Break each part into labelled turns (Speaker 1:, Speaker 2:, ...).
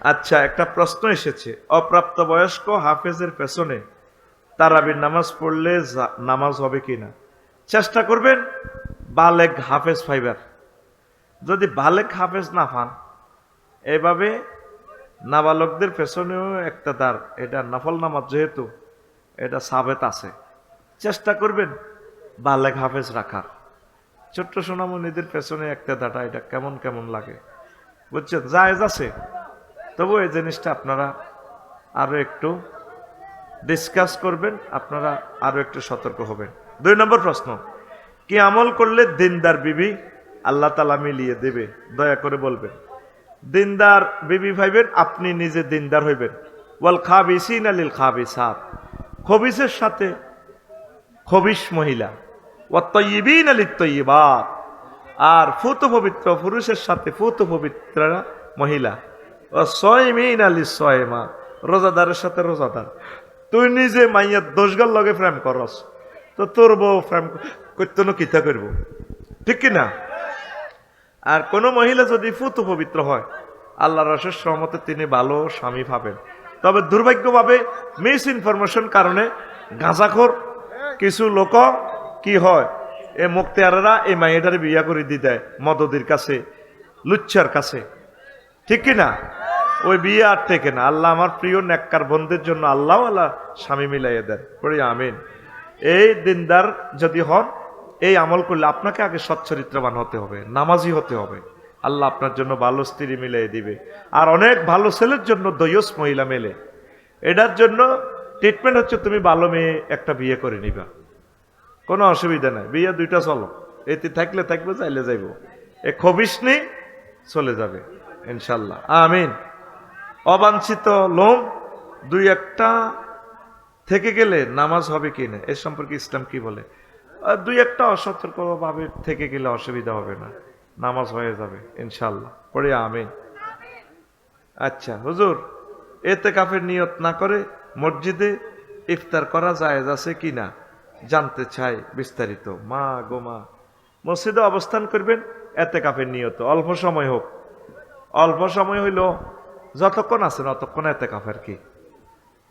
Speaker 1: আচ্ছা একটা প্রশ্ন এসেছে। অপ্রাপ্ত বয়স্ক হাফেজের পেছনে তারাবির নামাজ পড়লে নামাজ হবে কিনা? চেষ্টা করবেন, বালেক হাফেজ ফাইবার। যদি বালেক হাফেজ না পান এভাবে নাবালকদের পেছনেও একটা দার এটা নফল নামাজ যেহেতু, এটা সাবেত আছে। চেষ্টা করবেন, বালেক হাফেজ রাখার। ছোট্ট সোনামণিদের পেছনে একটা দাটা এটা কেমন কেমন লাগে? বুঝছেন? জায়েজ আছে। তবু এই জিনিসটা আপনারা আরও একটু ডিসকাস করবেন, আপনারা আরও একটু সতর্ক হবেন। দুই নম্বর প্রশ্ন, কি আমল করলে দিনদার বিবি আল্লাহ তালা মিলিয়ে দেবে? দয়া করে বলবেন। দিনদার বিবি ভাইবেন, আপনি নিজে দিনদার হইবেন। ওয়াল খাবিসিন আলিল খাবিসাত, খবিসের সাথে খবিস মহিলা। ওয়াত্তয়িবিন আলিত তৈবাত আর ফুত পবিত্র পুরুষের সাথে ফুত পবিত্র মহিলা। রোজাদারের সাথে রোজাদার। তুই নিজে মাইয়ার দোষগার লগে প্রেম করস। তো তোর বউ প্রেম করতে কিতা করব? ঠিক কি না? আর কোন মহিলা যদি ফুত পবিত্র হয় আল্লাহ রসের সহমতে তিনি ভালো স্বামী পাবেন। তবে দুর্ভাগ্যভাবে মিস ইনফরমেশন কারণে গাঁজাখোর, কিছু লোক কি হয়, এ মুক্তিয়ারেরা এই মাইয়াটারে বিয়া করে দিয়ে দেয় মদদির কাছে, লুচ্ছার কাছে। ঠিক কি না? ওই বিয়ে আর টেকে না। আল্লাহ আমার প্রিয় নেককার বন্ধের জন্য আল্লাহ আল্লাহ স্বামী মিলাইয়ে দেন। পড়ি, আমিন। এই দিনদার যদি হন, এই আমল করলে আপনাকে আগে সচ্চরিত্রবান হতে হবে, নামাজি হতে হবে। আল্লাহ আপনার জন্য ভালো স্ত্রী মিলাই দিবে। আর অনেক ভালো ছেলের জন্য দয়স মহিলা মেলে। এটার জন্য ট্রিটমেন্ট হচ্ছে তুমি ভালো মেয়ে একটা বিয়ে করে নিবা। কোনো অসুবিধা নাই। বিয়ে দুইটা চলো। এতে থাকলে থাকবে, চাইলে যাইব। এ খবিস নেই চলে যাবে, ইনশাল্লাহ। আমিন। অবাঞ্ছিত লোম দুই একটা থেকে গেলে নামাজ হবে কি না? এ সম্পর্কে ইসলাম কি বলে? দুই একটা অসতর্ক ভাবে থেকে গেলে অসুবিধা হবে না। নামাজ হয়ে যাবে ইনশাল্লাহ পড়ে আমিন। আচ্ছা হুজুর, এতে কাফের নিয়ত না করে মসজিদে ইফতার করা জায়েজ আছে কি না? জানতে চাই বিস্তারিত। মা গো মা, মসজিদে অবস্থান করবেন, এতে কাফের নিয়ত। অল্প সময় হোক। অল্প সময় হইল যতক্ষণ আছেন অতক্ষণ এতে কাফের কি?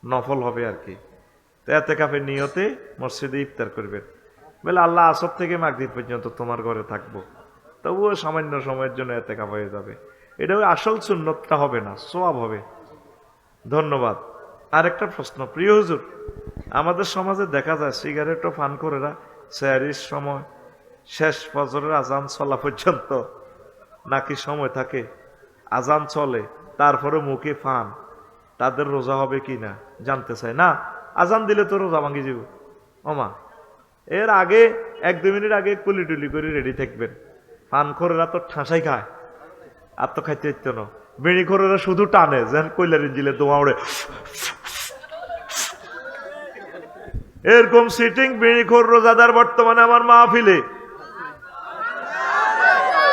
Speaker 1: নফল হবে আর কি? তো এতে কাফের নিয়তে মসজিদে ইফতার করবেন। বলে, আল্লাহ আসর থেকে মাগদিন পর্যন্ত তোমার ঘরে থাকব। তবুও সামান্য সময়ের জন্য এতে কাপ হয়ে যাবে। এটা ওই আসল সুন্নতটা হবে না, সোয়াব হবে। ধন্যবাদ। আরেকটা প্রশ্ন, প্রিয় হুজুর, আমাদের সমাজে দেখা যায় সিগারেটও পান করেরা স্যারির সময়, শেষ ফজরের আজান চলা পর্যন্ত নাকি সময় থাকে? আজান চলে তারপরে মুখে ফান। তাদের রোজা হবে কি না, জানতে চাই। না, আজান দিলে তো রোজা ভাঙি যাব। ওমা, এর আগে, এক দু মিনিট আগে কুলি টুলি করে রেডি থাকবেন। পান খোরেরা তো ঠাসাই খায়। আর তো খাইতে ইত্য না। বেড়ি খোরেরা শুধু টানে, যেন কইলার জিলে দোয়া উড়ে এরকম সিটিং বিড়ি খোর রোজাদার বর্তমানে আমার মাহফিলে।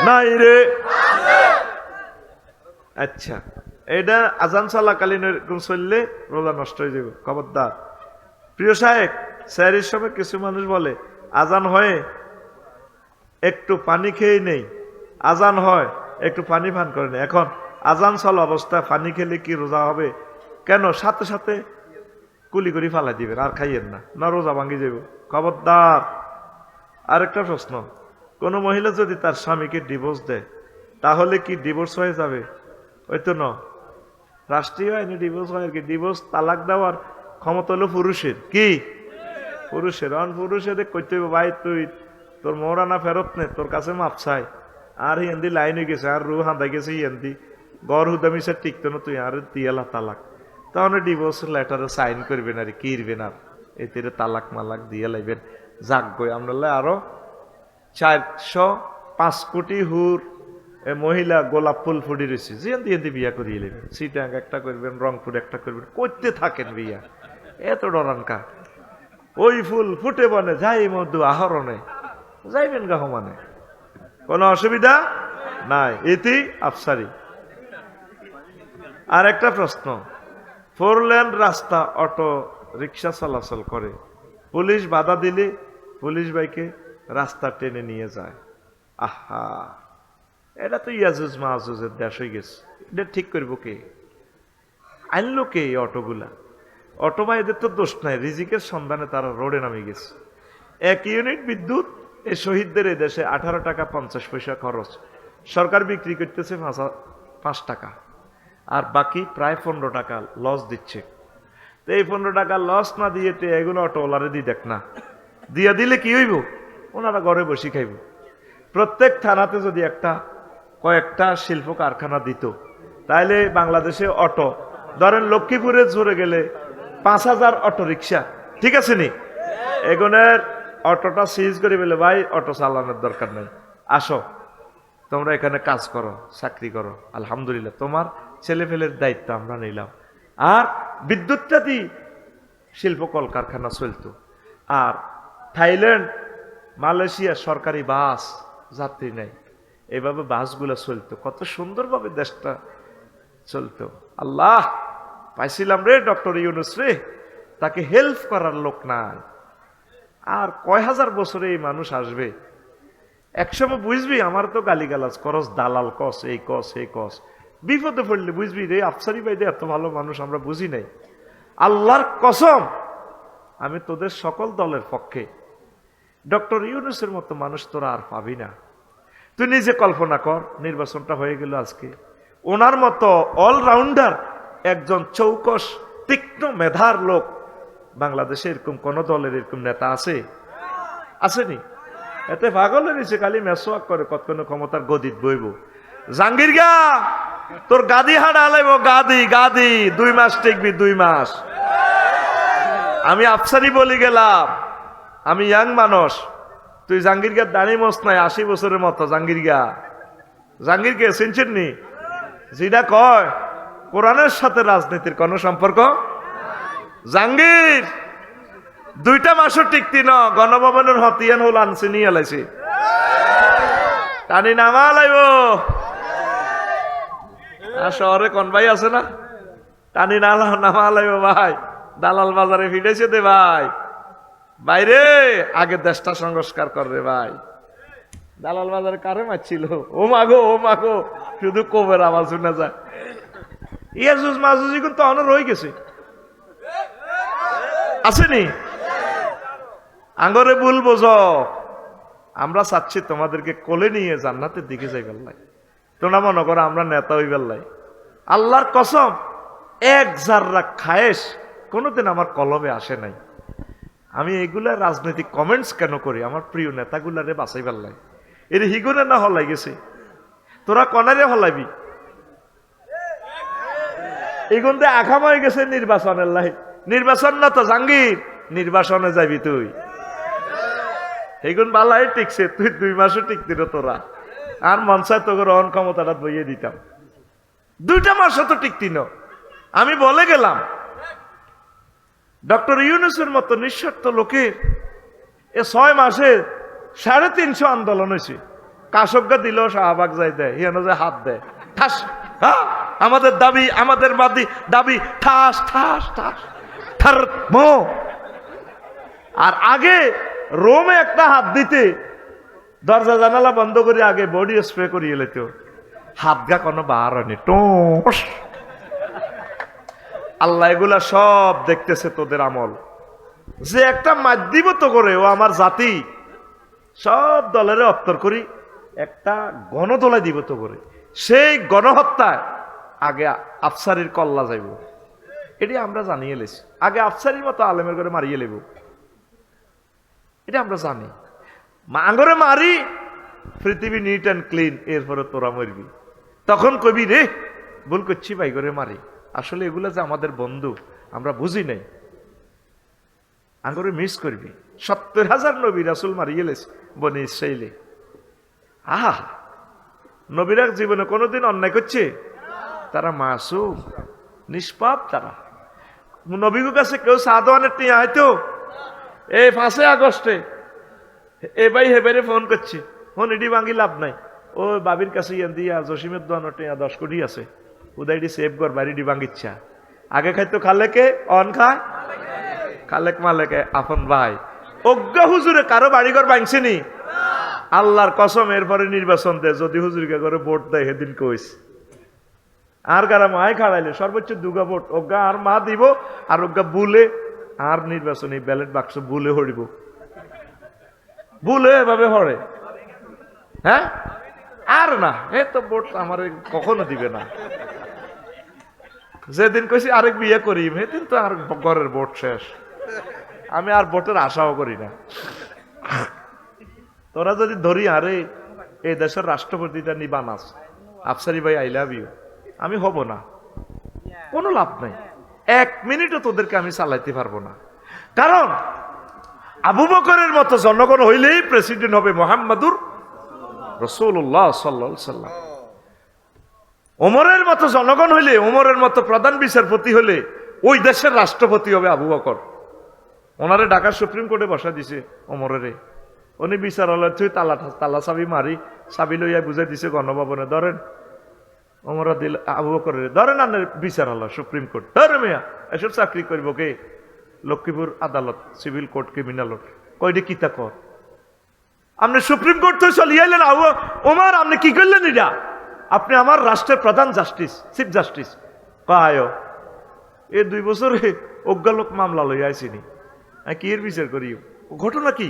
Speaker 1: নাই রে। আচ্ছা। এটা আজান চলাকালীন এরকম চললে রোজা নষ্ট হয়ে যাবে। খবরদার। প্রিয় সাহেব, স্যারের সময় কিছু মানুষ বলে, আজান হয়ে, একটু পানি খেয়ে নেই। আজান হয়, একটু পানি পান করে নেই। এখন আজান চল অবস্থায় পানি খেলে কি রোজা হবে? কেন? সাথে সাথে কুলি করি ফালাই দিবেন, আর খাইয়েন না। না, রোজা ভাঙি যাব। খবরদার। আরেকটা প্রশ্ন। কোনো মহিলা যদি তার স্বামীকে ডিভোর্স দেয়, তাহলে কি ডিভোর্স হয়ে যাবে? ওই তো ন। রাষ্ট্রীয় আইনে ডিভোর্স হয় কি? ডিভোর্স তালাক দেওয়ার ক্ষমতা হলো পুরুষের। কি? পুরুষের। অন পুরুষের কইতে ভাই, তুই, তোর মৌরানা ফেরত নে, তোর কাছে মাপ চাই। আর হিন্দি লাইন গেছে, আর রু হাঁদাই গেছে হিন্দি। গড় হুদামি সে টিকতো না তুই, আর তিয়ালা তালাক। তখন ডিভোর্স লেটারে সাইন করবেন আর কিরবেন আর? এতে তালাক মালাক দিয়ে লাইবেন। যাক গই আমরা আরও চারশো পাঁচ কোটি হুর মহিলা গোলাপ ফুল ফুটি রয়েছে জিয়ান্তি এতে বিয়া করিয়ে নেবেন সিটাং একটা করবেন রংপুর একটা করবেন করতে থাকেন বিয়া। এত ডরানকা ওই ফুল ফুটে বনে, যাই মধু আহরণে, যাইবেন গাহ মানে কোনো অসুবিধা? নাই। এটি আফসারি। আর একটা প্রশ্ন। ফোর লেন রাস্তা অটো রিক্সা চলাচল করে। পুলিশ বাধা দিলে পুলিশ বাইকে রাস্তা টেনে নিয়ে যায়। আহা! এটা তো ইয়াজুজ মাহাজুজের দেশ হয়ে গেছে। এটা ঠিক করব কে? আনলো কে এই অটোগুলা? অটো বা এদের তো দোষ নাই, রিজিকের সন্ধানে তারা রোডে নামে গেছে। এক ইউনিট বিদ্যুৎ এই শহীদদের এই দেশে আঠারো টাকা পঞ্চাশ পয়সা খরচ। সরকার বিক্রি করতেছে পাঁচ টাকা। আর বাকি প্রায় পনেরো টাকা লস দিচ্ছে। তো এই পনেরো টাকা লস না দিয়ে তো এগুলো অটোওয়ালারে দিয়ে দেখ না। দিয়া দিলে কি হইব? ওনারা ঘরে বসে খাইব। প্রত্যেক থানাতে যদি একটা কয়েকটা শিল্প কারখানা দিত। তাইলে বাংলাদেশে অটো, ধরেন লক্ষ্মীপুরে ঝরে গেলে পাঁচ হাজার অটো রিক্সা ঠিক আছে নি? এগুনের অটোটা সিজ করে বলে ভাই, অটো চালানোর দরকার নেই। আসো, তোমরা এখানে কাজ করো, চাকরি করো। আলহামদুলিল্লাহ, তোমার ছেলে ফেলের দায়িত্ব আমরা নিলাম। আর বিদ্যুৎটা দি শিল্প কলকারখানা চলতো। আর থাইল্যান্ড, মালয়েশিয়া সরকারি বাস যাত্রী নেই এভাবে বাসগুলো চলতো। কত সুন্দরভাবে দেশটা চলতো। আল্লাহ, পাইছিলাম রে ডক্টর ইউনুস রে, তাকে হেল্প করার লোক নাই। আর কয় হাজার বছরে এই মানুষ আসবে? একসময় বুঝবি আমার তো গালিগালাজ, করস দালাল কস এই কস এই কস বিপদে পড়লে বুঝবি রে, আফসারি বাইদে এত ভালো মানুষ আমরা বুঝি নাই। আল্লাহর কসম, আমি তোদের সকল দলের পক্ষে। ডক্টর ইউনুসের মতো মানুষ তোরা আর পাবি না। তুই নিজে কল্পনা কর, নির্বাচনটা হয়ে গেল আজকে। ওনার মতো অলরাউন্ডার একজন চৌকস, তীক্ষ্ণ মেধার লোক, বাংলাদেশে এরকম কোন দলের এরকম নেতা আছে? আসেনি? এতে পাগলের নিচে খালি মেসোয়াক করে কতক্ষণ ক্ষমতার গদিত বইব। জাঙ্গির গা, তোর গাদি হাড় আলাইব গাদি গাদি, দুই মাস টিকবি, দুই মাস। আমি আফসারি বলি গেলাম, আমি ইয়াং মানুষ। তুই জাঙ্গির গা দাঁড়িয়ে মস নাই, আশি বছরের মতো জাঙ্গির গা জাঙ্গির কে চিনছেন নি? যেটা কয়, কোরআনের সাথে রাজনীতির কোন সম্পর্ক? জাঙ্গির দুইটা মাসও টিকতি ন, গণভবনের হতিয়ান হল আনছে, নিয়ে এলাইছি। টানি নামা লাইব। আর শহরে কোন ভাই আছে না? টানি নামা লাইব ভাই। দালাল বাজারে ফিরেছে দে ভাই। বাইরে আগে দেশটা সংস্কার কর রে ভাই। দালাল বাজারে কারে মারছিল? ও মাগো ও মাগো শুধু কোবের আওয়াজ শুনে যায়। ইয়াজুজ মাজুজি কিন্তু অন রয়ে গেছে। আসেনি? আঙ্গরে ভুল বোঝো। আমরা চাচ্ছি তোমাদেরকে কোলে নিয়ে জান্নাতের দিকে যাই বেল্লাই তোমরা মনে করো আমরা নেতা হই বেল্লাই আল্লাহর কসম, এক জাররা খায়েশ কোনোদিন আমার কলমে আসে নাই। আমি এগুলা রাজনৈতিক কমেন্টস কেন করি? আমার প্রিয় নেতাগুলারে বাঁচাই বেল্লাই এর হিগুনে না হলাই গেছে। তোরা কনারে হলাইবি এগুনতে আখাম হয়ে গেছে নির্বাচনের লাই নির্বাচন না তো জাঙ্গির নির্বাচনে যাবি তুই। এগুন বালাই টিকছে, তুই দুই মাসও টিকতি রে তোরা। আর মনসায় তোকে রহন ক্ষমতাটা বইয়ে দিতাম। দুইটা মাসও তো টিকতি ন। আমি বলে গেলাম ডক্টর ইউনুসের মতো নিঃস্বার্থ লোকের এ ছয় মাসে সাড়ে তিনশো আন্দোলন হয়েছে। কাশজ্ঞা দিলেও শাহবাগ যাই দেয় হিয়ানো যে হাত দেয়। ঠাস হ্যাঁ? আমাদের দাবি, আমাদের বাদি দাবি, ঠাস ঠাস ঠাস, ঠার আর আগে রোমে একটা হাত দিতে দরজা জানালা বন্ধ করে আগে বডি স্প্রে করিয়ে লেতো। হাত গা কোনো বার হয়নি, টোস। আল্লাহ এগুলা সব দেখতেছে তোদের আমল। যে একটা মাধ্যম তো করে, ও আমার জাতি। সব দলের অপ্তর করি, একটা গণদোলাই দিব তো করে। সেই গণহত্যায় আগে আফসারির কল্লা যাইব। এটি আমরা জানিয়ে লেছি আগে আফসারির মতো আলেমের করে মারিয়ে লেব। এটা আমরা জানি। মাঙ্গরে মারি, পৃথিবী নিট অ্যান্ড ক্লিন এরপরে তোরা মরবি। তখন কবি রে, ভুল করছি, ভাই করে মারি। আসলে এগুলা যে আমাদের বন্ধু, আমরা বুঝি নাই। আঙ্গরে মিস করবি। সত্তর হাজার নবী রাসুল মারিয়ে লেস বনি ইসরাইলে। আহা! নবীরা জীবনে কোনোদিন অন্যায় করছে? তারা মাসুম, নিষ্পাপ তারা। নবীর কাছে কেউ সাধনের টিয়া হয়তো? এই পাঁচে আগস্টে। এ ভাই হেবারে ফোন করছে। ফোন এটি ভাঙি লাভ নাই। ও বাবির কাছে ইয়ান দিয়া জসিমের দোয়ানো টিয়া দশ কোটি আছে। উদয়টি সেভ কর বাড়ি ডিবাঙ্গিচ্ছা আগে খাইতো খালেকে, অন খায়? খালেক মালেকে, আপন ভাই। অজ্ঞ হুজুরে কারও বাড়িঘর ভাঙছেনি আল্লাহর কসম, এরপরে নির্বাচন দেয়। যদি হুজুরকে করে ভোট দেয়, সেদিন কইস। আর গারা মায় খাড়াইলে? সর্বোচ্চ দুগা ভোট। অজ্ঞা আর মা দিব, আর অজ্ঞা বুলে, আর নির্বাচনী ব্যালট বাক্স বুলে হরিব বুলে এভাবে হরে। হ্যাঁ? আর না। এ তো ভোট আমার কখনো দিবে না। যেদিন কইছি আরেক বিয়ে করি, সেদিন তো আর ঘরের ভোট শেষ। আমি আর ভোটের আশাও করি না। তোরা যদি ধরি, আরে, এই দেশের রাষ্ট্রপতিটা নিবান বানাস আফসারি ভাই আই লাভ ইউ আমি হব না। কোনো লাভ নাই। এক মিনিটও তোদেরকে আমি চালাইতে পারব না। কারণ, আবু বকরের মতো জনগণ হইলেই প্রেসিডেন্ট হবে মোহাম্মদুর রসুল্লাহ সাল্লা সাল্লাম ওমরের মতো জনগণ হইলে, ওমরের মতো প্রধান বিচারপতি হলে ওই দেশের রাষ্ট্রপতি হবে আবু বকর। ওনারে ঢাকা সুপ্রিম কোর্টে বসা দিছে ওমরেরে। উনি বিচারালয় তুই তালা তালা চাবি মারি, চাবি লইয়া বুঝাই দিছে গণভবনে, ধরেন। ওমরা দিল আবু বকরের, ধরেন আনের বিচারালয়, সুপ্রিম কোর্ট। ধরে মেয়া, এসব চাকরি করব কে? লক্ষ্মীপুর আদালত, সিভিল কোর্ট ক্রিমিনালত কয়ডে কিতা কর? আপনি সুপ্রিম কোর্ট তো চলিয়ে এলেন আবু, ওমার, আপনি কি করলেন এটা? আপনি আমার রাষ্ট্রের প্রধান জাস্টিস, চিফ জাস্টিস। কায় এ দুই বছরে অজ্ঞালোক মামলা লই আইসিনি কি এর বিচার করি? ঘটনা কি?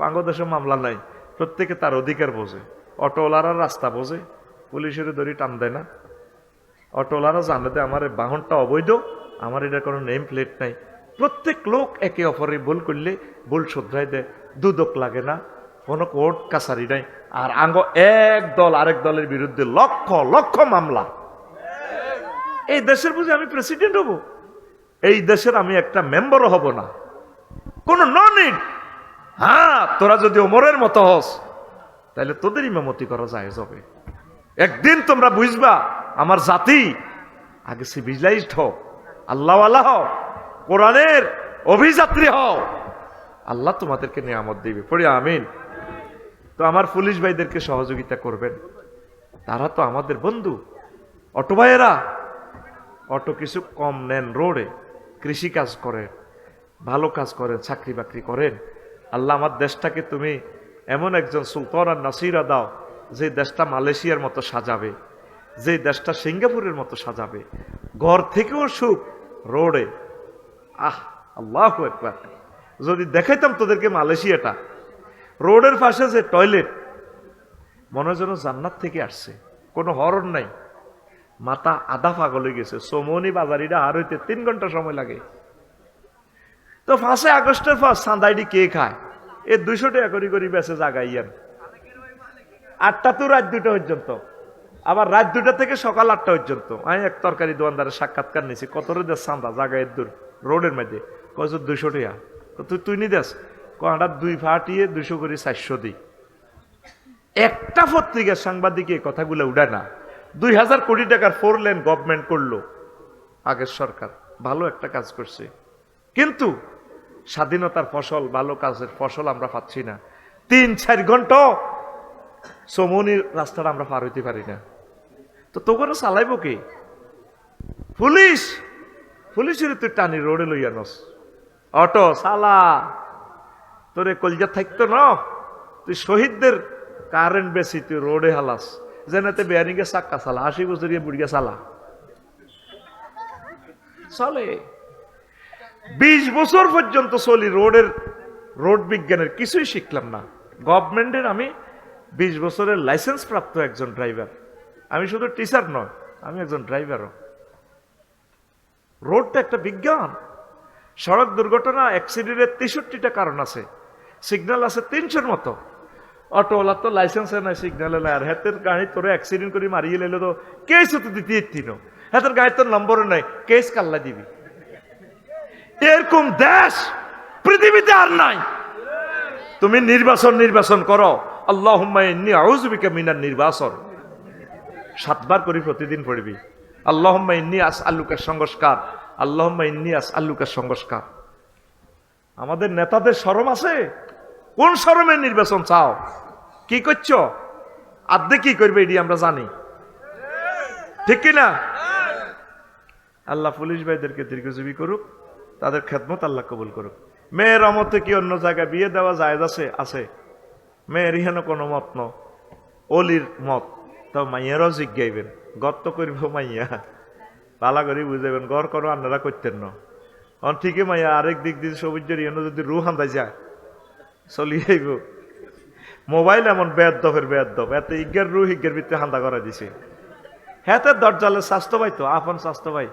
Speaker 1: বাংলাদেশে মামলা নাই, প্রত্যেকে তার অধিকার বোঝে। অটোওয়ালারা রাস্তা বোঝে, পুলিশের দড়ি টান দেয় না। অটোওয়ালারা জানে যে আমার বাহনটা অবৈধ, আমার এটা কোনো নেম প্লেট নাই। প্রত্যেক লোক একে অপরে ভুল করলে ভুল শুধরাই দেয়, দুদক লাগে না। কোনো কোর্ট কাছারি নাই। আর আঙ্গ এক দল আরেক দলের বিরুদ্ধে লক্ষ লক্ষ মামলা। এই দেশের বুঝে আমি প্রেসিডেন্ট হব। এই দেশের আমি একটা মেম্বারও হব না। কোনো ননিট হ্যাঁ তোরা যদি ওমরের মতো হস তাহলে তোদের ইমামতি করা যায় যাবে একদিন তোমরা বুঝবা, আমার জাতি আগে সিভিলাইজড হও, আল্লাহওয়ালা হও, কোরআনের অভিযাত্রী হও। আল্লাহ তোমাদেরকে নিয়ামত দিবে। পড়ি আমিন। তো আমার পুলিশ ভাইদেরকে সহযোগিতা করবেন। তারা তো আমাদের বন্ধু। অটো ভাইয়েরা, অটো কিছু কম নেন রোডে, কৃষি কাজ করেন, ভালো কাজ করেন, চাকরি বাকরি করেন। আল্লাহ আমার দেশটাকে তুমি এমন একজন সুলতান আর নাসিরা দাও, যে দেশটা মালয়েশিয়ার মতো সাজাবে, যে দেশটা সিঙ্গাপুরের মতো সাজাবে। ঘর থেকেও সুখ রোডে। আহ, আল্লাহ একবার যদি দেখাইতাম তোদেরকে মালয়েশিয়াটা রোডের পাশে যে টয়লেট, মনে যেন জান্নাত থেকে আসছে। কোনো হরণ নাই। মাথা আধা পাগল হয়ে গেছে। সোমনি বাজারিটা আর হইতে তিন ঘণ্টা সময় লাগে। তো ফাঁসে আগস্টের ফার্স্ট সান্দাইডি কে খায়? এ দুইশো টাকা করি করি বেসে জাগাইয়ান আটটা তো রাত দুটো পর্যন্ত। আবার রাত দুটা থেকে সকাল আটটা পর্যন্ত। আমি এক তরকারি দোকানদারের সাক্ষাৎকার নিয়েছি। কত রে দেশ সান্দা জাগাইয়ের দূর, রোডের মধ্যে। কয়েছ দুইশো টাকা। তো তুই তুই নি দেস কটা দুই ফাটিয়ে দুইশো করে চারশো দিই। একটা পত্রিকার সাংবাদিক কথাগুলো উঠায় না। দুই হাজার কোটি টাকার ফোর লেন গভর্নমেন্ট করল আগের সরকার। ভালো একটা কাজ করছে। কিন্তু স্বাধীনতার ফসল, ভালো কাজের ফসল আমরা পাচ্ছি না। তিন, চার ঘণ্টা সমনির রাস্তাটা আমরা পার হইতে পারি না। তো তোকে চালাইব কি? পুলিশ! পুলিশের তুই টানি রোডে লইয়া নস। অটো সালা তোরে কলজা থাকতো ন। তুই শহীদদের কারেন্ট বেশি, তুই রোডে হালাস। যেনাতে বেয়ারিংয়ে চাক্কা চালা, আশি বছরিয়া বুড়িয়া চালা। চলে। বিশ বছর পর্যন্ত চলি রোডের, রোড বিজ্ঞানের কিছুই শিখলাম না। গভর্নমেন্টের আমি বিশ বছরের লাইসেন্স প্রাপ্ত একজন ড্রাইভার আমি শুধু টিচার নয়, আমি একজন ড্রাইভারও রোডটা একটা বিজ্ঞান। সড়ক দুর্ঘটনা অ্যাক্সিডেন্টের তেষট্টিটা কারণ আছে। সিগন্যাল আছে তিনশোর মতো। অটোওয়ালার তো লাইসেন্সে নাই সিগন্যালে নাই। আর হাতের গাড়ি তোরে অ্যাক্সিডেন্ট করে মারিয়ে লেলে তো কেস তো দিতে ইত্তিন হাতের গাড়ি তোর নম্বরে নাই কেস কাল্লা দিবি। এরকম দেশ পৃথিবীতে আর নাই। তুমি নির্বাচন নির্বাচন করো। আল্লাহ আউজবিকে মিনার নির্বাচন। সাতবার করে প্রতিদিন পড়বি। আল্লাহ ইন্নি আস আল্লুকার সংস্কার। আল্লাহ ইন্নি আস আল্লুকার সংস্কার। আমাদের নেতাদের সরম আছে? কোন সরমের নির্বাচন চাও? কি করছ? আর্ধে কি করবে এটি আমরা জানি। ঠিক কিনা আল্লাহ পুলিশ ভাইদেরকে দীর্ঘজীবী করুক, তাদের খেদমত আল্লাহ কবুল করুক। মেয়ের অমতে কি অন্য জায়গায় বিয়ে দেওয়া যায় আছে? আছে। মেয়ের ইহেন কোনো মত ন অলির মত। তো মাইয়েরও জিজ্ঞাইবেন, গর্ত করিব মাইয়া? পালা করি বুঝাবেন গড় করো আপনারা করতেন না ঠিকই মাইয়া, আরেক দিক দিয়ে সবুজ জড়িয়ে যদি রু হান্দাই যায় চলি আইব। মোবাইল এমন বেদ দফের বেদ দফ এত ইজ্ঞের রু হিজ্ঞের ভিতরে হান্দা করা দিছে। হ্যাঁ দরজালে স্বাস্থ্য ভাই তো, আপন স্বাস্থ্য ভাই।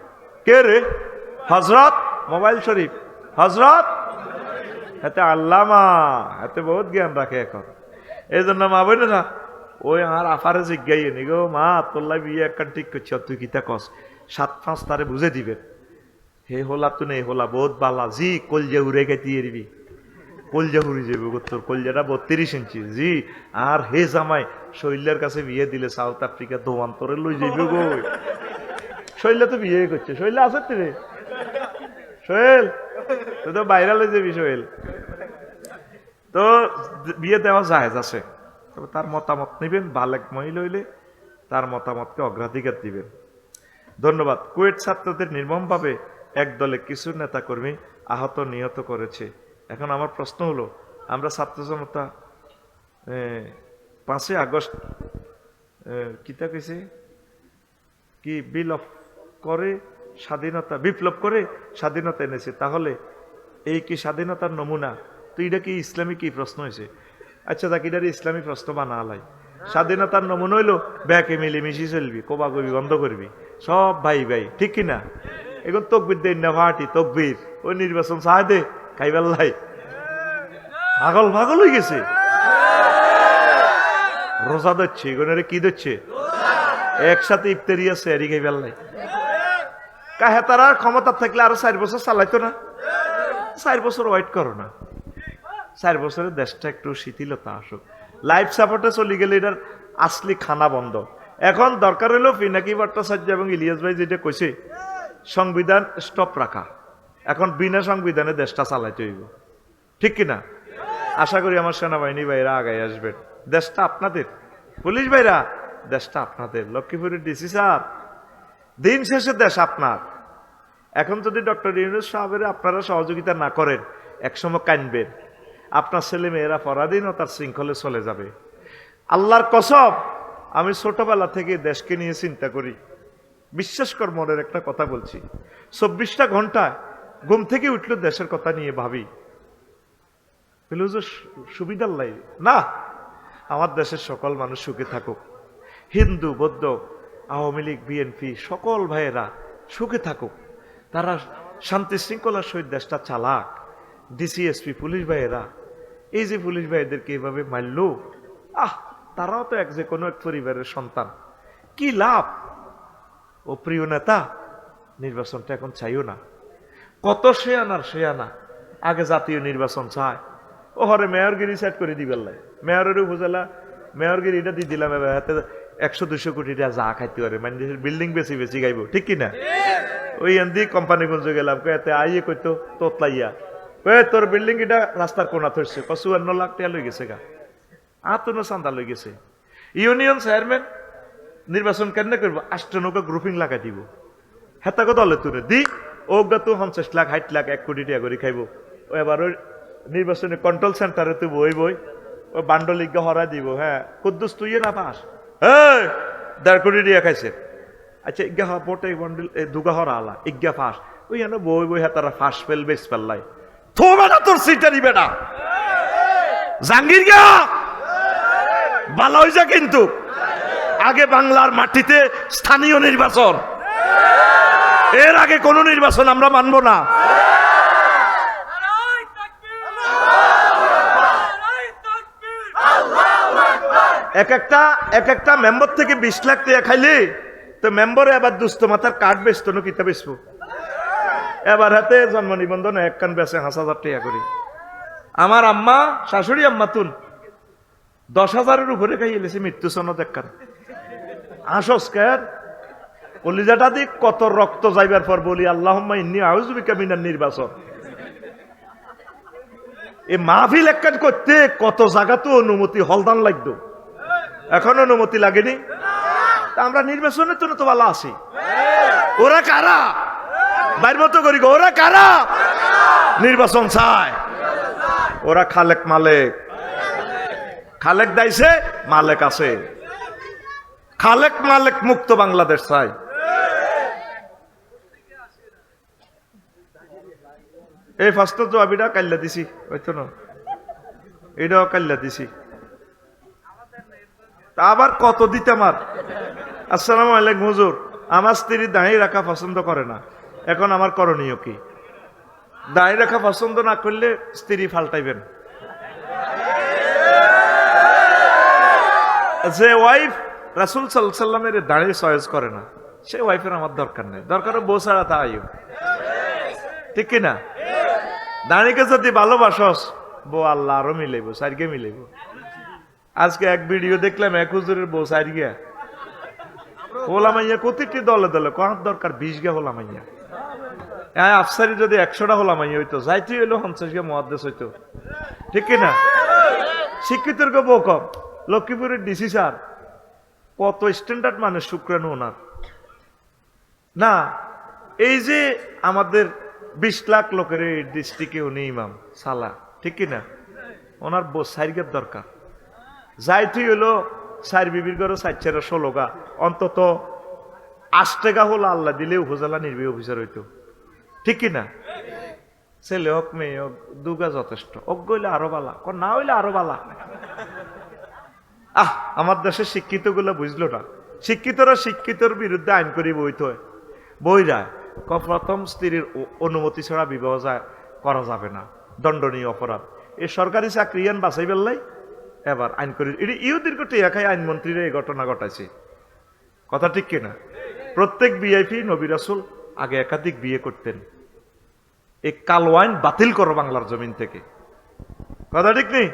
Speaker 1: কে রে? হজরত মোবাইল শরীফ। হজরত হাতে আল্লামা, হাতে বহুত জ্ঞান রাখে এখন। এই জন্য মা বই না ওই আর আফারে জিজ্ঞাই নি গো, মা তোল্লাই বিয়ে একখান ঠিক করছি তুই কিতা কস? সাত পাঁচ তারে বুঝে দিবেন হে হোলা তো নেই হোলা, বহুত বালা, জি কলজা উড়ে গে দিয়ে দিবি কলজা উড়ে যাবে তোর কলজাটা বত্রিশ ইঞ্চি। জি, আর হে জামাই, শৈলের কাছে বিয়ে দিলে সাউথ আফ্রিকা দোমান্তরে লই যাইবে গো। শৈলে তো বিয়ে করছে, শৈলে আছে তো রে। তুই তো বাইরে লই যাবি সোহেল তো বিয়ে দেওয়া জাহেজ আছে, তবে তার মতামত নেবেন, বালেক মহিলা হইলে তার মতামতকে অগ্রাধিকার দিবেন। ধন্যবাদ। কুয়েট ছাত্রদের নির্মমভাবে এক দলে কিছু নেতাকর্মী আহত নিহত করেছে। এখন আমার প্রশ্ন হলো, আমরা ছাত্র জনতা পাঁচই আগস্ট কিতা কইছে? কি বিলপ করে স্বাধীনতা, বিপ্লব করে স্বাধীনতা এনেছে। তাহলে এই কি স্বাধীনতার নমুনা? তো এটা কি ইসলামী কি প্রশ্ন হয়েছে আচ্ছা তাকে এটা ইসলামী প্রশ্ন বানা আলাই। স্বাধীনতার নমুনা হইল, ব্যাকে মিলেমিশি চলবি, কোবা কবি, বন্ধ করবি। সব ভাই ভাই, ঠিক কিনা? এখন তকবির দেন না ভাটি তকবির। ওই নির্বাচন চায় দে খাইবেল্লাই পাগল পাগল হয়ে গেছে। রোজা দিচ্ছে এগুলো কি দিচ্ছে একসাথে ইফতারি আছে এরি খাইবেল্লাই কাহে তারা ক্ষমতা থাকলে আরও চার বছর চালাইতো না? চার বছর ওয়েট করো না। চার বছরের দেশটা একটু শিথিলতা আসুক। লাইফ সাপোর্টে চলে গেলে এটার আসলি খানা বন্ধ। এখন দরকার হলো পিনাকি ভট্টাচার্য এবং ইলিয়াস ভাই যেটা কইছে, সংবিধান স্টপ রাখা। এখন বিনা সংবিধানে দেশটা চালাইতে হইব। ঠিক কিনা? আশা করি আমার সেনাবাহিনী ভাইরা আগায় আসবেন। দেশটা আপনাদের। পুলিশ ভাইরা, দেশটা আপনাদের। লক্ষ্মীপুরের ডিসি স্যার, দিন শেষে দেশ আপনার। এখন যদি ডক্টর ইউনুস সাহেবের আপনারা সহযোগিতা না করেন, একসময় কানবেন। আপনার ছেলে মেয়েরা পরাধীনতার শৃঙ্খলে চলে যাবে। আল্লাহর কসব আমি ছোটবেলা থেকে দেশকে নিয়ে চিন্তা করি। বিশ্বাস কর, মনের একটা কথা বলছি। চব্বিশটা ঘণ্টা ঘুম থেকে উঠল দেশের কথা নিয়ে ভাবি। সুবিধার লাই না, আমার দেশের সকল মানুষ সুখে থাকুক। হিন্দু, বৌদ্ধ, আওয়ামী লীগ, বিএনপি, সকল ভাইয়েরা সুখে থাকুক। তারা শান্তি শৃঙ্খলার সহিত দেশটা চালাক। ডিসিএসপি পুলিশ ভাইয়েরা, এই যে পুলিশ ভাইদেরকে এভাবে মারল, আহ, তারাও তো এক যে কোনো এক পরিবারের সন্তান। কি লাভ? ও প্রিয় নেতা, নির্বাচনটা এখন চাইও না। কত সে আনা। আগে জাতীয় নির্বাচন চায়। ও হরে মেয়রগিরি সেট করে দিবেন লাই মেয়রের উপজেলা, মেয়রগিরিটা দিয়ে দিলাম এবার হাতে একশো দুশো কোটি টাকা যা খাইতে পারে। মানে বিল্ডিং বেশি বেশি গাইব, ঠিক কি না ওই এন্দি কোম্পানিগঞ্জ গেলাম কয়েতে আইয়ে কইতো, তোতলাইয়া। কয়ে তোর বিল্ডিং এটা রাস্তার কোনা ধরছে চুয়ান্ন লাখ টাকা লই গেছে গা। আতনো চান্দা লই গেছে। ইউনিয়ন চেয়ারম্যান নির্বাচন কেন করব? আষ্টনৌকা গ্রুপিং লাগাই দিব। হেতাকে দলে তুলে দি। ও তো পঞ্চাশ লাখ, ষাট লাখ, এক কোটি টাকা করে খাইব। ও এবার ওই নির্বাচনী কন্ট্রোল সেন্টারে তুই বই বই ও বান্ডলিজ্ঞা হরা দিব হ্যাঁ। কুদ্দুস, তুই না পাস? এই দেড় কোটি টাকা খাইছে। আচ্ছা ইজ্ঞা হওয়া পটে বন্ডল দুগা হরা আলা, ইজ্ঞা ফাঁস। ওই এনে বই বই হ্যাঁ তারা ফাঁস ফেল বেশ ফেললাই। থোবে না তোর সিটারি বেটা জাঙ্গির গা! ভালো হয়েছে কিন্তু। আগে বাংলার মাটিতে স্থানীয় নির্বাচন। এর আগে কোন নির্বাচন আমরা মানব না। এক একটা এক একটা মেম্বার থেকে বিশ লাখ টাকা খাইলে, তো মেম্বারে আবার দুস্থ মাথার কার্ড বেচতো না, কিতা বেচবো? এবার হাতে জন্ম নিবন্ধন, এক কান বেচে হাঁস হাজার টাকা করি। আমার আম্মা, শাশুড়ি আম্মা তুন, দশ হাজারের উপরে খাই এলেছে মৃত্যু সনদ এক কান। আসস কলিজাটা দিক কত রক্ত যাইবার পর বলি আল্লাহ ইন্নি আউজবিকা মিনার নির্বাচন। এই মাহফিল একখান করতে কত জায়গা তো অনুমতি, হলদান লাগতো। এখন অনুমতি লাগেনি। আমরা নির্বাচনের জন্য তো ভালো আছি। ওরা কারা? বাইর মতো করি ওরা কারা? নির্বাচন চায়। ওরা খালেক মালেক। খালেক দাইছে, মালেক আছে। খালেক মালেক মুক্ত বাংলাদেশ চাই এই ফার্স্টের জবাবিটা কাল্লা দিছি, হয়তো না? এটাও কাল্লা দিছি। আবার কত দিতে আমার আসসালামু আলাইকুম হুজুর, আমার স্ত্রী দাঁড়িয়ে রাখা পছন্দ করে না। এখন আমার করণীয় কি? দাঁড়িয়ে রাখা পছন্দ না করলে স্ত্রী ফাল্টাইবেন। যে ওয়াইফ রাসুল সাল্লামের দাঁড়িয়ে চয়েস করে না, সে ওয়াইফের আমার দরকার নেই। দরকার বউ ছাড়া তা আয়ু ঠিক কিনা দাঁড়িকে যদি ভালোবাসস, বউ আল্লাহ আরও মিলাইব সাইডকে মিলাইব। আজকে এক ভিডিও দেখলাম, এক হুজুরের বউ সাইড গিয়া হোলামাইয়া প্রতিটি দলে দলে কোন দরকার বিশ গে হোলামাইয়া হ্যাঁ আফসারি যদি একশোটা হোলামাইয়া হইতো, যাইতে হইল পঞ্চাশ গে মহাদেশ হইতো। ঠিক কিনা শিক্ষিতের গো বউ কম। লক্ষ্মীপুরের ডিসি স্যার, কত স্ট্যান্ডার্ড মানে শুক্রাণু ওনার। না, এই যে আমাদের বিশ লাখ লোকের এই ডিস্ট্রিক্টে উনি ইমাম, সালা, ঠিক কিনা? ওনার সাইরগের দরকার। যাইতেই হলো সাইর বিবির ঘরে সাইচারা ষোলো গা অন্তত আষ্টে গা হলো আল্লাহ দিলে উপজেলা নির্বাহী অফিসার হইতো। ঠিক কিনা? ছেলে হোক, মেয়ে হোক, দুগা যথেষ্ট। অজ্ঞ হইলে আরও বালা ক না হইলে আরও বালা। আহ, আমার দেশের শিক্ষিতগুলো বুঝলো না। শিক্ষিতরা শিক্ষিতর বিরুদ্ধে আইন করি বইতে হয়। বইরা ক প্রথম স্ত্রীর অনুমতি ছাড়া বিবাহ করা যাবে না। দণ্ডনীয় অপরাধ। এই সরকারি চাকরি আন বাঁচাই পেললাই এবার আইন করি এটি ইহুদির কোটে একাই আইনমন্ত্রীরা এই ঘটনা ঘটাইছে। কথা ঠিক কিনা প্রত্যেক বিআইপি নবী রাসূল আগে একাধিক বিয়ে করতেন। এই কালো আইন বাতিল করো বাংলার জমিন থেকে। কথা ঠিক নেই?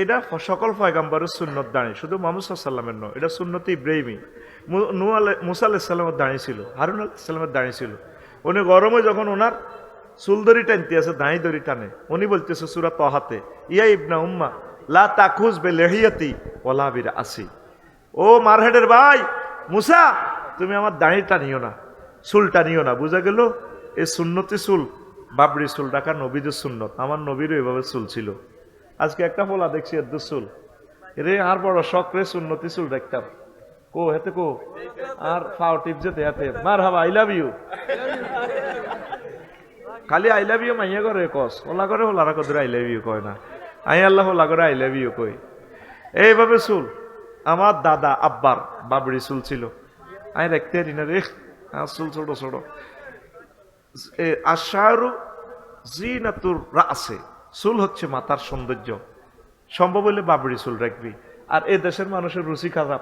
Speaker 1: এটা সকল পয়গাম্বারের সুন্নত দাঁড়িয়ে শুধু মোহাম্মদ সাল্লামের নয়, এটা সুন্নত ইব্রাহিমি। নূহ আলাই- মুসা আলাইসাল্লামের দাঁড়িয়ে ছিল হারুন আলাইসাল্লামের দাঁড়িয়ে ছিল উনি গরমে যখন ওনার চুলদরি টানতে আছে, দাঁড়ি দড়ি টানে, উনি বলতেছে, সুরা তহাতে, ইয়া ইবনা উম্মা, লা তাকুজ বে লেহিয়াতি ওলা বিরা আসি ও মারহেডের ভাই, মুসা, তুমি আমার দাঁড়ি টানিও না চুল টানিও না। বুঝা গেল এই সুন্নতি চুল, বাবরি চুল ডাকা নবীদের সুন্নত। আমার নবীরও এভাবে চুল ছিল। আজকে একটা ফোলা দেখছি এর চুল। রে আর বড় শখ রে সুন্নতি চুল দেখতাম। কো, হেতে কো। আর ফাও টিপ যেতে, হাতে। মার হাবা আই লাভ ইউ খালি আই লাভ ইউ মাইয়া করে কস। ওলা করে হোলারা কদর আই লাভ ইউ কয় না। আই আল্লাহ হোলা করে আই লাভ ইউ কই। এইভাবে চুল। আমার দাদা, আব্বার বাবরি চুল ছিল। আমি দেখতে পারি না রে। আর চুল ছোট ছোট। আশারু জিনাতুর রাসে। চুল হচ্ছে মাথার সৌন্দর্য। সম্ভব হলে বাবরি চুল রাখবি। আর এ দেশের মানুষের রুচি খারাপ।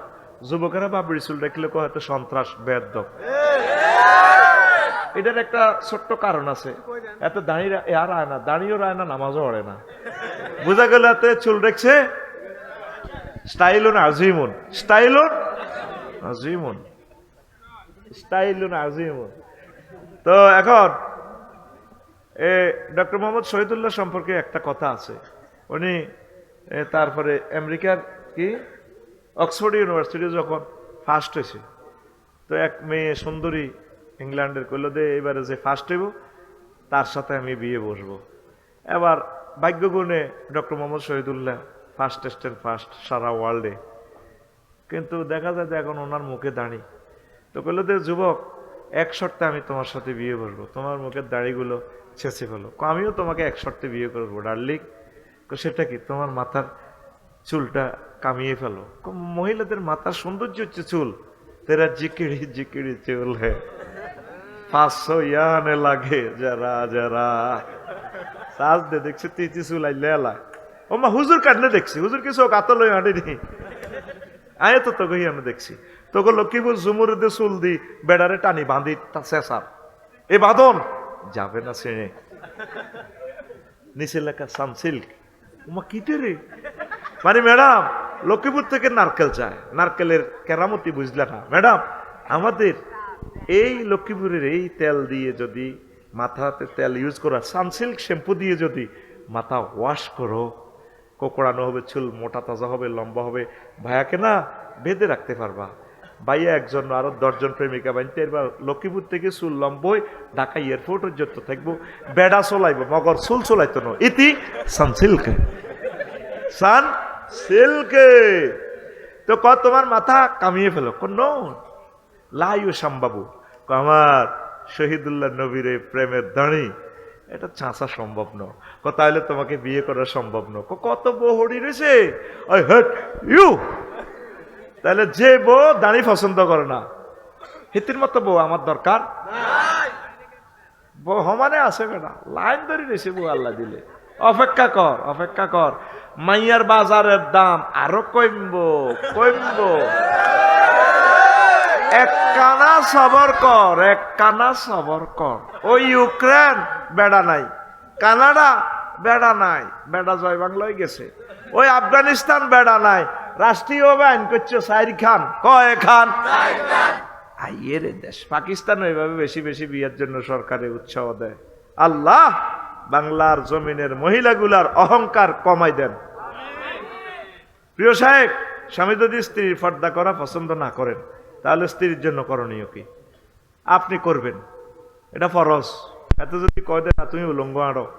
Speaker 1: যুবকেরা বাবরি চুল রাখলে হয়তো সন্ত্রাস বেদ এটার একটা ছোট্ট কারণ আছে। এত দাঁড়িয়ে আর আয় না, দাঁড়িয়েও রায় না, নামাজও না। বোঝা গেল এতে চুল তো এখন, এ ডক্টর মোহাম্মদ শহীদুল্লাহ সম্পর্কে একটা কথা আছে। উনি তারপরে আমেরিকার কি? অক্সফোর্ড ইউনিভার্সিটি যখন ফার্স্ট হয়েছে তো এক মেয়ে সুন্দরী ইংল্যান্ডের কইলো দে এবারে যে ফার্স্ট হইব তার সাথে আমি বিয়ে বসবো। এবার ভাগ্যগুণে ডক্টর মোহাম্মদ শহীদুল্লাহ ফার্স্ট টেস্টের ফার্স্ট সারা ওয়ার্ল্ডে কিন্তু দেখা যায় যে এখন ওনার মুখে দাঁড়ি। তো কইলো যে যুবক এক শর্তে আমি তোমার সাথে বিয়ে করব তোমার মুখের দাড়িগুলো ছেঁচে ফেলো। আমিও তোমাকে এক শর্তে বিয়ে করব ডার্লিং। কো, সেটা কি? তোমার মাথার চুলটা কামিয়ে ফেলো। মহিলাদের মাথার সৌন্দর্য হচ্ছে চুল। তেরা জিকিড়ি জিকিড়ি চুল হে। পাঁচশো ইয়ানে লাগে যারা যারা। সাজ দে, দেখছি তিতি চুল আইলে এলায় ও মা হুজুর কাটলে দেখছি। হুজুর কিছু কাতল হাঁটি নি আয় তো তোকে আমি দেখছি। তোকে লক্ষ্মী বল লক্ষ্মীপুর ঝুমুরিতে চুল দি, বেড়ারে টানি বাঁধি শেষার। এ বাঁধন, যাবে না ছেড়ে। নিচে লেখা সানসিল্ক। ওমা কিটে রে? মানে ম্যাডাম, লক্ষ্মীপুর থেকে নারকেল চায়। নারকেলের কেরামতি বুঝলে না। ম্যাডাম, আমাদের এই লক্ষ্মীপুরের এই তেল দিয়ে যদি মাথাতে তেল ইউজ করা, সানসিল্ক শ্যাম্পু দিয়ে যদি মাথা ওয়াশ করো, কোকড়ানো হবে, চুল মোটা তাজা হবে, লম্বা হবে, ভাইয়াকে না বেঁধে রাখতে পারবা। ভাইয়া একজন আরও দশজন প্রেমিকা বানতে এবার লক্ষ্মীপুর থেকে চুল লম্বই ঢাকা এয়ারপোর্ট পর্যন্ত থাকব। বেড়া চলাইবো, মগর চুল চলাইতো না। ইতি সানসিল্ক। সান সিল্কে। তো ক তোমার মাথা কামিয়ে ফেলো। কোন লাইও সম্বাবু আমার শহীদুল্লাহ নবীর এই প্রেমের দাঁড়ি এটা চাঁচা সম্ভব ন ক তাহলে তোমাকে বিয়ে করা সম্ভব ন কত বহড়ি রয়েছে। ওই হেট ইউ। তাহলে যে বউ দাঁড়ি পছন্দ করে না হিতির মতো বউ আমার দরকার? বউ সমানে আছে বেটা লাইন ধরে রয়েছে বউ আল্লাহ দিলে। অপেক্ষা কর অপেক্ষা কর। মাইয়ার বাজারের দাম আরও কমব কমব। এক কানা সবর কর, এক কানা সবর কর। ওই ইউক্রেন, বেড়া নাই। কানাডা, বেড়া নাই। বেড়া জয় বাংলায় গেছে। ওই আফগানিস্তান, বেড়া নাই। রাষ্ট্রীয়ভাবে আইন করছে সাইর খান। কয় খান? আইয়ের দেশ, পাকিস্তান ওইভাবে বেশি বেশি বিয়ের জন্য সরকারে উৎসাহ দেয়। আল্লাহ! বাংলার জমিনের মহিলাগুলার অহংকার কমাই দেন। প্রিয় সাহেব, স্বামী যদি স্ত্রীর পর্দা করা পছন্দ না করেন, তাহলে স্ত্রীর জন্য করণীয় কি? আপনি করবেন। এটা ফরজ। এত যদি কয় দেন তুমি উলঙ্গ আড়ো।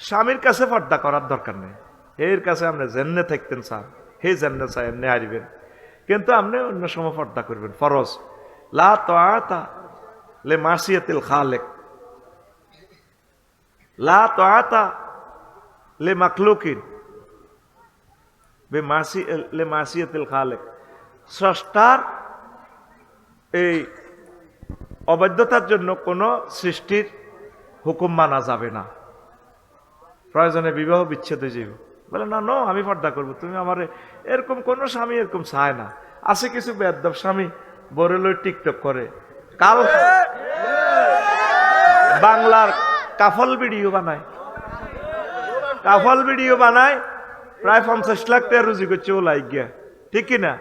Speaker 1: স্বামীর কাছে পর্দা করার দরকার নেই। এর কাছে আপনি জেন্নে থাকতেন, স্যার। হে জেন্নে চাই এমনি হারিবেন। কিন্তু আপনি অন্য সময় পর্দা করবেন। ফরজ। লা তোয়াতা লে মাসিয়াতিল খালেক। লা তোয়াতা লে মাকলুকিন বে মাসি লে মাসিয়াতিল খালেক স্রষ্টার এই অবাধ্যতার জন্য কোনো সৃষ্টির হুকুম মানা যাবে না। প্রয়োজনে বিবাহ বিচ্ছেদ হয়ে যাবে বলে না নো আমি পর্দা করব তুমি আমার এরকম কোনো স্বামী এরকম চায় না। আছে কিছু বেদব স্বামী বরেলই টিকটক করে। কাল বাংলার কাফল ভিডিও বানায়। কাফল ভিডিও বানায়, প্রায় পঞ্চাশ লাখ টাকা রুজি করছে, ও লাইক গিয়া। ঠিক কিনা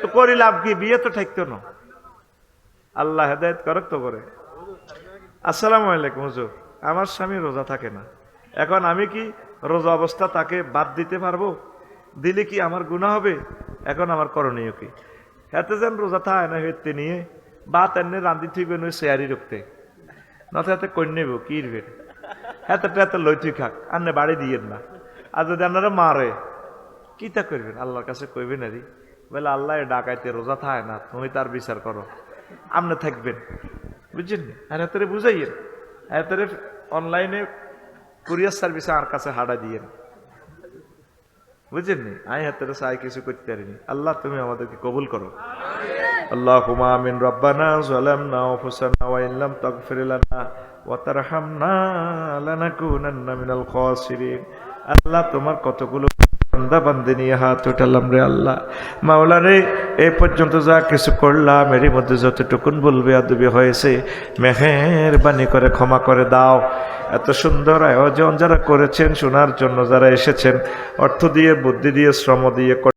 Speaker 1: তো করি লাভ কি? বিয়ে তো ঠাকতো না। আল্লাহ হেদায়ত করক তো করে। আসসালামু আলাইকুম হুজুর। আমার স্বামী রোজা থাকে না। এখন আমি কি রোজা অবস্থা তাকে বাদ দিতে পারব? দিলে কি আমার গুণা হবে? এখন আমার করণীয় কি? হাতে যেন রোজা থাকে না হেতে নিয়ে বা তেমনি রান্ধি থুইবে নই শেয়ারি রুখতে। নতে হাতে কই নেব, কি ইরবে হাতে হাতে লই খাক আন্নে বাড়ি দিয়েন না। আর যদি আপনারা মারে কি করবেন আল্লাহর কাছে কইবেন আরি বলে, আল্লাহ ডাকাইতে রোজা থাকে না, তুমি তার বিচার করো। আপনি থাকবেন। বুঝছেন আর হাতে বুঝাইয়েন। হাতে অনলাইনে কুরিয়ার সার্ভিসে আর কাছে হাডা দিয়েন। বুঝছেন নি? আমি হাতে সাই কিছু করতে পারিনি। আল্লাহ তুমি আমাদেরকে কবুল করো। اللهم آمين ربنا ظلمنا أنفسنا وإن لم تغفر لنا وترحمنا لنكونن من الخاسرين আল্লাহ তোমার কতগুলো বান্দা বান্দি নিয়ে হাত উঠালাম রে আল্লাহ মাওলা রে এই পর্যন্ত যা কিছু করলাম এরই মধ্যে যতটুকুন বলবে আদবি হয়েছে মেহেরবানি করে ক্ষমা করে দাও এত সুন্দর আয়োজন যারা করেছেন শোনার জন্য যারা এসেছেন অর্থ দিয়ে বুদ্ধি দিয়ে শ্রম দিয়ে